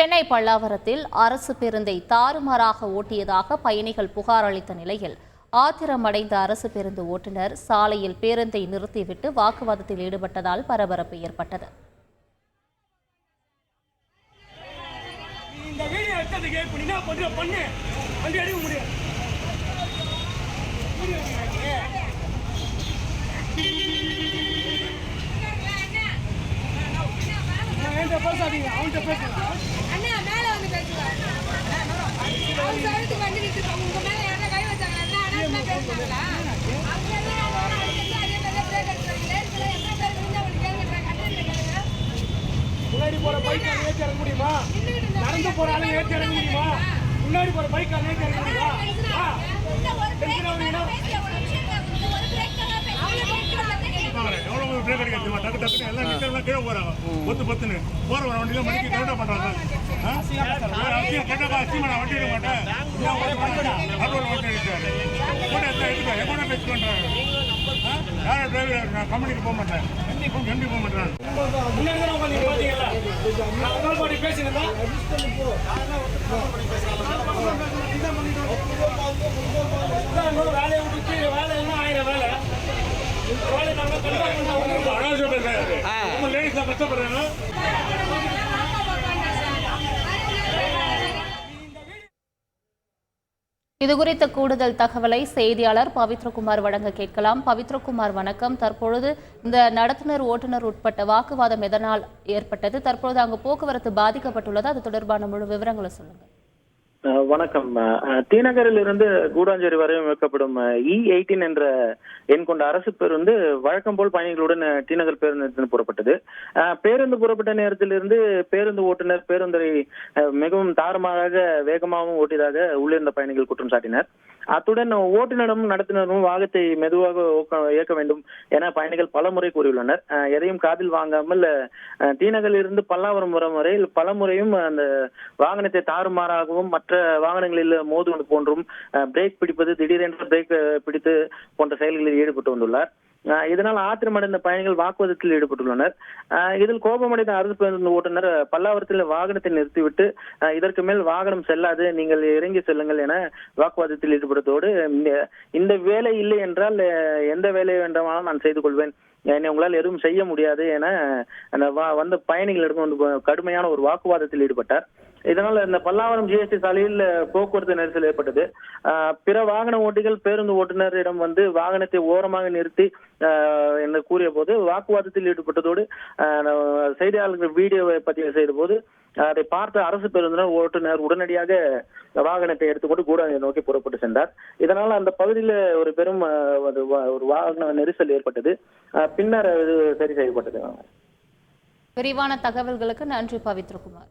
சென்னை பல்லாவரத்தில் அரசு பேருந்தை தாறுமாறாக ஓட்டியதாக பயணிகள் புகார் அளித்த நிலையில் ஆத்திரமடைந்த அரசு பேருந்து ஓட்டுநர் சாலையில் பேருந்தை நிறுத்திவிட்டு வாக்குவாதத்தில் ஈடுபட்டதால் பரபரப்பு ஏற்பட்டது. இந்த வீடியோ எடுத்ததுக்கு பண்ணு. வண்டி வீடியோ எடுக்கிறாங்க. நான் என்கிட்ட பேசாதீங்க அவன்கிட்ட பேசுங்க அண்ணா மேல வந்து பேசுவாங்க அவங்க சவுத்துக்கு வண்டி நிறுத்தி உங்க மேல யாரா கை வச்சாங்க அண்ணா அண்ணா பேசுவாங்களா அவங்க எல்லாம் நான் ஒரு அடிச்சு அதே மாதிரி பிரேக் அடிச்சாங்க லேட்ல எத்தனை பேர் விழுந்தா உங்களுக்கு கேளுங்க கண்டக்டர் கேளுங்க முன்னாடி போற பைக் ஏற்றி இறங்க முடியுமா நடந்து போற ஆளு ஏற்றி இறங்க முடியுமா முன்னாடி போற பைக் ஏற்றி இறங்க முடியுமா? நிக்கிறவங்க கீழே போறாங்க. பொத்து பொத்துன்னு. போற வர வண்டியில மணிக்கு கவுண்டா பண்றாங்க. அசிங்கமா நான் வண்டி எடுக்க மாட்டேன். நடுவுல வண்டி எடுத்தாரு. கூட எடுத்தா எடுத்துக்கோ. பேசிட்டு பண்றாரு. ஆ? யாரு டிரைவர் நான் கம்பெனிக்கு போக மாட்டேன் எம்டி போக மாட்டேன் முன்னாடி தான் இதுகுறித்த கூடுதல் தகவலை செய்தியாளர் பவித்ரகுமார் வழங்க கேட்கலாம். பவித்ரகுமார் வணக்கம். தற்பொழுது இந்த நடத்துனர் ஓட்டுநர் உட்பட்ட வாக்குவாதம் எதனால் ஏற்பட்டது? தற்பொழுது அங்கு போக்குவரத்து பாதிக்கப்பட்டுள்ளது? அது தொடர்பான முழு விவரங்களை சொல்லுங்கள். வணக்கம். அஹ் இருந்து கூடாஞ்சேரி வரையும் இயக்கப்படும் இ எயிட்டீன் e என்ற எண் கொண்ட அரசு பேருந்து வழக்கம் போல் பயணிகளுடன் டிநகர் பேருந்து நிலையத்தில் புறப்பட்டது. பேருந்து புறப்பட்ட நேரத்திலிருந்து பேருந்து ஓட்டுநர் பேருந்தரை மிகவும் தாறுமாறாக வேகமாகவும் ஓட்டியதாக உள்ளிருந்த பயணிகள் குற்றம் சாட்டினர். அத்துடன் ஓட்டுநரும் நடத்துனரும் வாகத்தை மெதுவாக இயக்க வேண்டும் என பயணிகள் பலமுறை கூறியுள்ளனர். எதையும் காதில் வாங்காமல் டிநகரில் இருந்து பல்லாவரம் வரும் வரையில் பலமுறையும் அந்த வாகனத்தை தாறுமாறாகவும் மற்ற வாகனங்களில் மோதுவது போன்றும் பிரேக் பிடிப்பது திடீரென்று பிரேக் பிடித்து போன்ற செயல்களில் ஈடுபட்டு வந்துள்ளார். இதனால் ஆத்திரமடைந்த பயணிகள் வாக்குவாதத்தில் ஈடுபட்டுள்ளனர். இதில் கோபமடைந்த அரசு பேருந்து ஓட்டுநர் பல்லாவரத்தில் வாகனத்தை நிறுத்திவிட்டு இதற்கு மேல் வாகனம் செல்லாது நீங்கள் இறங்கி செல்லுங்கள் என வாக்குவாதத்தில் ஈடுபடுவதோடு இந்த- வேலை இல்லை என்றால் எந்த வேலை வேண்டுமானாலும் நான் செய்து கொள்வேன். என்னை உங்களால் எதுவும் செய்ய முடியாது என அந்த வந்த பயணிகளிடம் வந்து கடுமையான ஒரு வாக்குவாதத்தில் ஈடுபட்டார். இதனால் இந்த பல்லாவரம் ஜிஎஸ்டி சாலையில் போக்குவரத்து நெரிசல் ஏற்பட்டது. ஆஹ் பிற வாகன ஓட்டிகள் பேருந்து ஓட்டுநரிடம் வந்து வாகனத்தை ஓரமாக நிறுத்தி என்று கூறிய போது வாக்குவாதத்தில் ஈடுபட்டதோடு செய்தியாளர்கள் வீடியோவை பதிவு செய்த போது அதை பார்த்த அரசு பேருந்தினர் ஓட்டுநர் உடனடியாக வாகனத்தை எடுத்துக்கொண்டு கூட நோக்கி புறப்பட்டு சென்றார். இதனால் அந்த பகுதியில் ஒரு பெரும் ஒரு வாகன நெரிசல் ஏற்பட்டது. பின்னர் இது சரி செய்யப்பட்டது. விரிவான தகவல்களுக்கு நன்றி பவித்ரகுமார்.